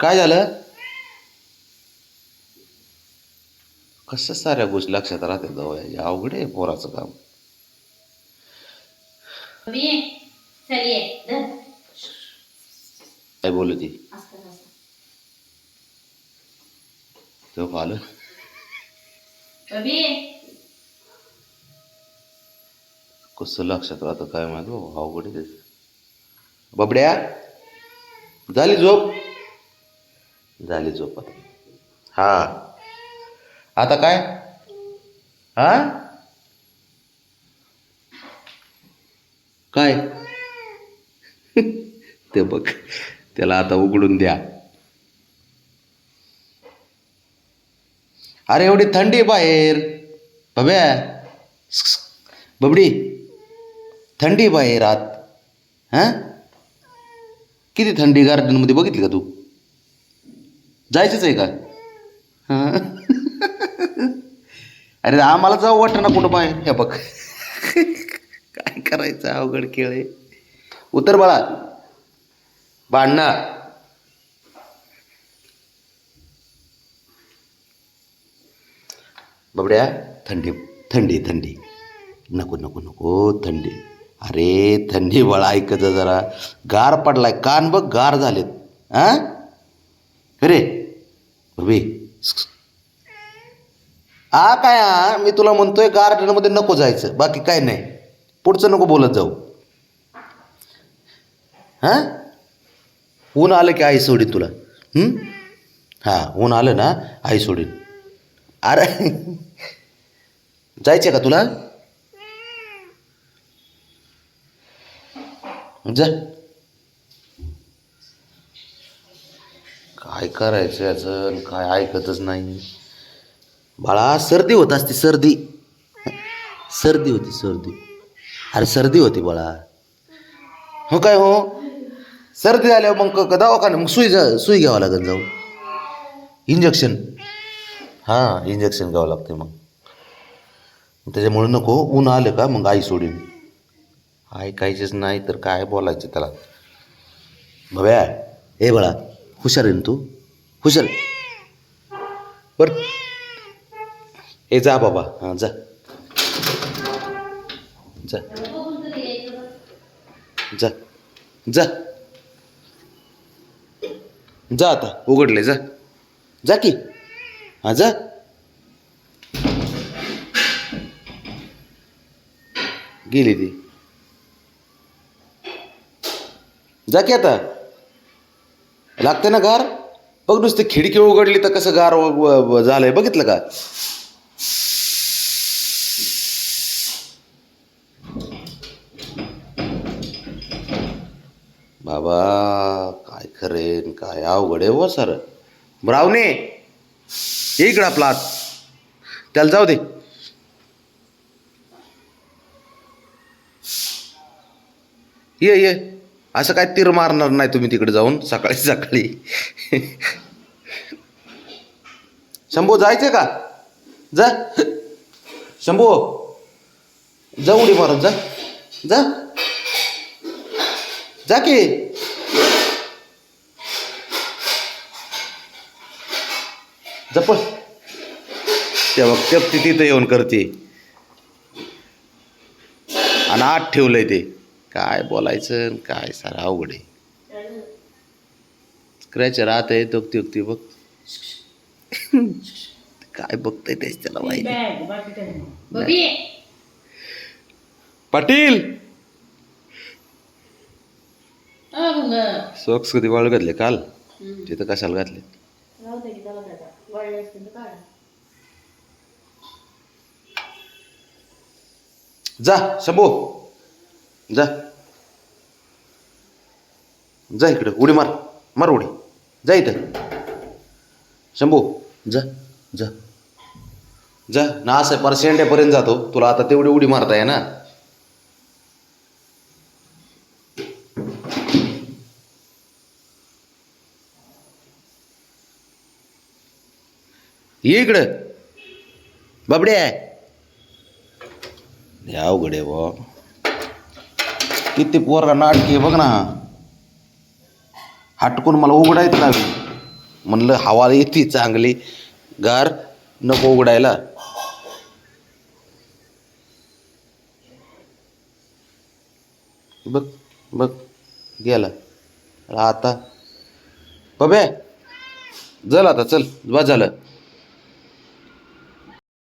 काय झालं? कसं साऱ्या गोष्टी लक्षात राहते अवघड आहे पोराचं काम. काय बोलत ती? आलं? बबी कसं लक्षात राहतं काय माहीत अवघड. बबड्या झाली झोप? झाली झोप हा. आता काय? हा? काय? ते बघ त्याला आता उघडून द्या. अरे एवढी थंडी बाहेर. बब्या बबडी थंडी बाहेर आत. हां? किती थंडी गार्डनमध्ये बघितली का तू? जायचंच आहे का? हां. अरे आम्हाला जाऊ वाटतं ना कुठं बाहेर. हे बघ. काय करायचं अवघड खेळ आहे. उतर बाळा. भांडणा. बबड्या थंडी थंडी थंडी. नको नको नको थंडी. अरे थंडी बाळा ऐकत जरा. गार पडलाय. कान बघ गार झालेत. हां? अरे. बबी आ काय मी तुला म्हणतोय गार्डनमध्ये नको जायचं. बाकी काय नाही. पुढचं नको बोलत जाऊ. हां? ऊन आलं की आई सोडीन तुला. हा? हां ऊन आलं ना आई सोडीन. अरे. जायचं का तुला? जा. काय करायचं याचं काय ऐकतच नाही बाळा सर्दी होत असते सर्दी. सर्दी होती सर्दी. अरे सर्दी होती बाळा. हो काय हो? सर्दी झाल्यावर मग क- क- दवाखाना मग सुई जा सुई घ्यावं लागेल जाऊ. इंजेक्शन हां इंजेक्शन घ्यावं लागते मग. त्याच्यामुळे नको ऊन आलं का मग आई सोडीन. ऐकायचेच नाही तर काय बोलायचं त्याला? भव्या ए बाळा हुशार आहे ना तू? हुशार बर ए जा बाबा. हां जा. जा. जा. जा. जा आता. उघडले जा. जा की. हां जा. गेली ती. जा की आता. लागते ना गार? बघ नुसती खिडकी उघडली तर कसं गार झालं आहे झालंय. बघितलं का? बाबा काय खरेन काय अवघड आहे हो सर. ब्रावणे ये इकडं आपला त्याला जाऊ दे. ये ये. असं काय तीर मारणार नाही तुम्ही तिकडे जाऊन सकाळी सकाळी. शंभू जायचे का? जा. शंभू जा उडी मारत जा. जा. जा की. जप ते बघ ती तिथं येऊन करते. आणि आठ ठेवलंय ते. काय बोलायचं आणि काय सारं अवघड आहे. स्क्रॅच राहत आहे तो ती बघ. काय बघताय तेच त्याला माहिती. बबी. पाटील! सॉक्स कधी वाळ घातले काल. तिथं कशाला घातले. जा शंभू. जा. जा इकडं उडी मार मार उडी. जा इथं. शंभू जा जा. जा ना असं पर शेंड्यापर्यंत जातो. तुला आता तेवढी उडी मारता आहे ना ये इकडं. बाबडे आहे लय अवघड आहे बा किती पोरा नाटकी आहे बघ ना. हटकून मला उघडायच नाही म्हणलं हवा येते चांगली. गार नको उघडायला. बघ बघ गेला. आता. बबे! चल आता चल. बा झालं.